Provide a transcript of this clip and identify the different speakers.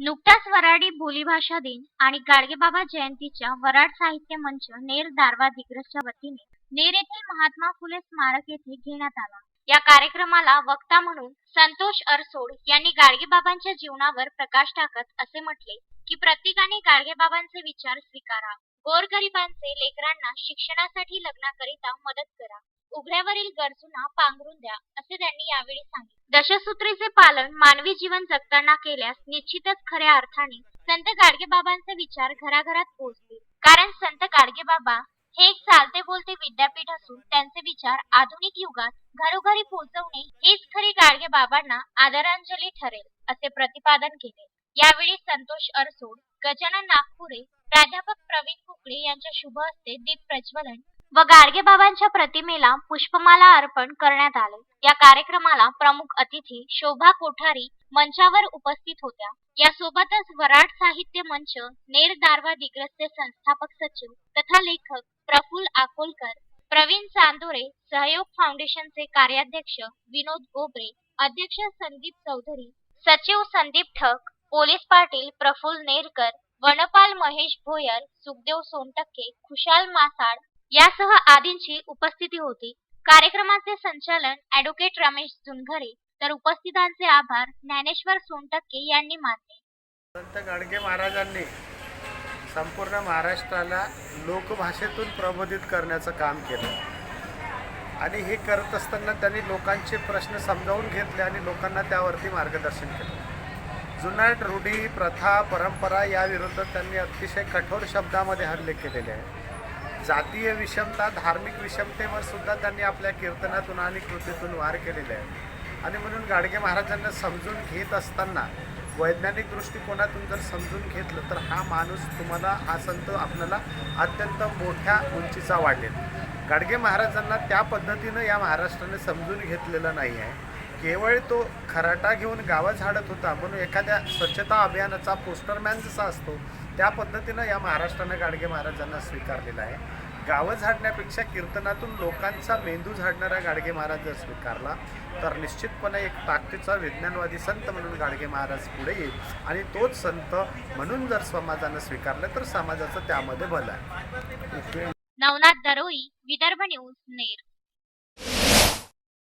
Speaker 1: नुकताच वराडी बोलीभाषा दिन आणि गाडगेबाबा जयंतीच्या वराड साहित्य मंच नेर दारवा दिग्रसच्या वतीने नेर येथील महात्मा फुले स्मारक येथे घेण्यात आला. या कार्यक्रमाला वक्ता म्हणून संतोष अरसोड यांनी गाडगेबाबांच्या जीवनावर प्रकाश टाकत असे म्हटले की प्रत्येकाने गाडगेबाबांचे विचार स्वीकारा. गोरगरिबांचे लेकरांना शिक्षणासाठी लग्नाकरिता मदत करा. उघड्यावरील गरजूंना पांघरून द्या असे त्यांनी यावेळी सांगितले. दशसूत्रीचे पालन मानवी जीवन जगताना केल्यास निश्चितच खऱ्या अर्थाने संत गाडगेबाबांचे विचार घराघरात पोहोचतील. कारण संत गाडगेबाबा हे एक चालते बोलते विद्यापीठ असून त्यांचे विचार आधुनिक युगात घरोघरी पोहोचवणे हेच खरी गाडगेबाबांना आदरांजली ठरेल असे प्रतिपादन केले. यावेळी संतोष अरसोड गजानन नागपुरे प्राध्यापक प्रवीण कुकडे यांच्या शुभ हस्ते दीप प्रज्वलन व गाडगेबाबांच्या प्रतिमेला पुष्पमाला अर्पण करण्यात आले. या कार्यक्रमाला प्रमुख अतिथी शोभा कोठारी मंचावर उपस्थित होत्या. यासोबतच वराड साहित्य मंच नेर दारवा दिग्रसचे संस्थापक सचिव तथा लेखक प्रफुल आकोलकर प्रवीण चांदोरे सहयोग फाउंडेशनचे कार्याध्यक्ष विनोद गोबरे अध्यक्ष संदीप चौधरी सचिव संदीप ठक पोलीस पाटील प्रफुल नेरकर वनपाल महेश भोयर सुखदेव सोनटक्के खुशाल मासाड यासह आदींची उपस्थिती होती. कार्यक्रमाचे संचालन ऍडव्होकेट रमेश जुनघरे तर उपस्थितांचे आभार ज्ञानेश्वर सोनटक्के यांनी मानले.
Speaker 2: संत गाडगे महाराजांनी संपूर्ण महाराष्ट्राला लोकभाषेतून प्रबोधित करण्याचं काम केलं. आणि हे करत असताना त्यांनी लोकांचे प्रश्न समजावून घेतले आणि लोकांना त्यावरती मार्गदर्शन केलं. जुनाट रूढी प्रथा परंपरा याविरुद्ध त्यांनी अतिशय कठोर शब्दामध्ये हल्ले केलेले आहेत. जातीय विषमता धार्मिक विषमतेवर सुद्धा त्यांनी आपल्या कीर्तनातून आणि कृतीतून वार केलेले आहे आणि म्हणून गाडगे महाराजांना समजून घेत असताना वैज्ञानिक दृष्टिकोनातून जर समजून घेतलं तर हा माणूस तुम्हाला हा संत आपल्याला अत्यंत मोठ्या उंचीचा वाढेल गाडगे महाराजांना त्या पद्धतीनं या महाराष्ट्राने समजून घेतलेलं नाही आहे. केवळ तो खराटा घेऊन गावं झाडत होता म्हणून एखाद्या स्वच्छता अभियानाचा पोस्टरमॅन जसा असतो त्या पद्धतीनं या महाराष्ट्रानं गाडगे महाराजांना स्वीकारलेला आहे. गावं झाडण्यापेक्षा कीर्तनातून लोकांचा मेंदू झाडणारा गाडगे महाराज जर स्वीकारला तर निश्चितपणे एक ताकदीचा विज्ञानवादी संत म्हणून गाडगे महाराज पुढे येईल. आणि तोच संत म्हणून जर समाजानं स्वीकारलं तर समाजाचं त्यामध्ये भलं आहे.
Speaker 1: नवनाथ दरोई विदर्भ न्यूज नेर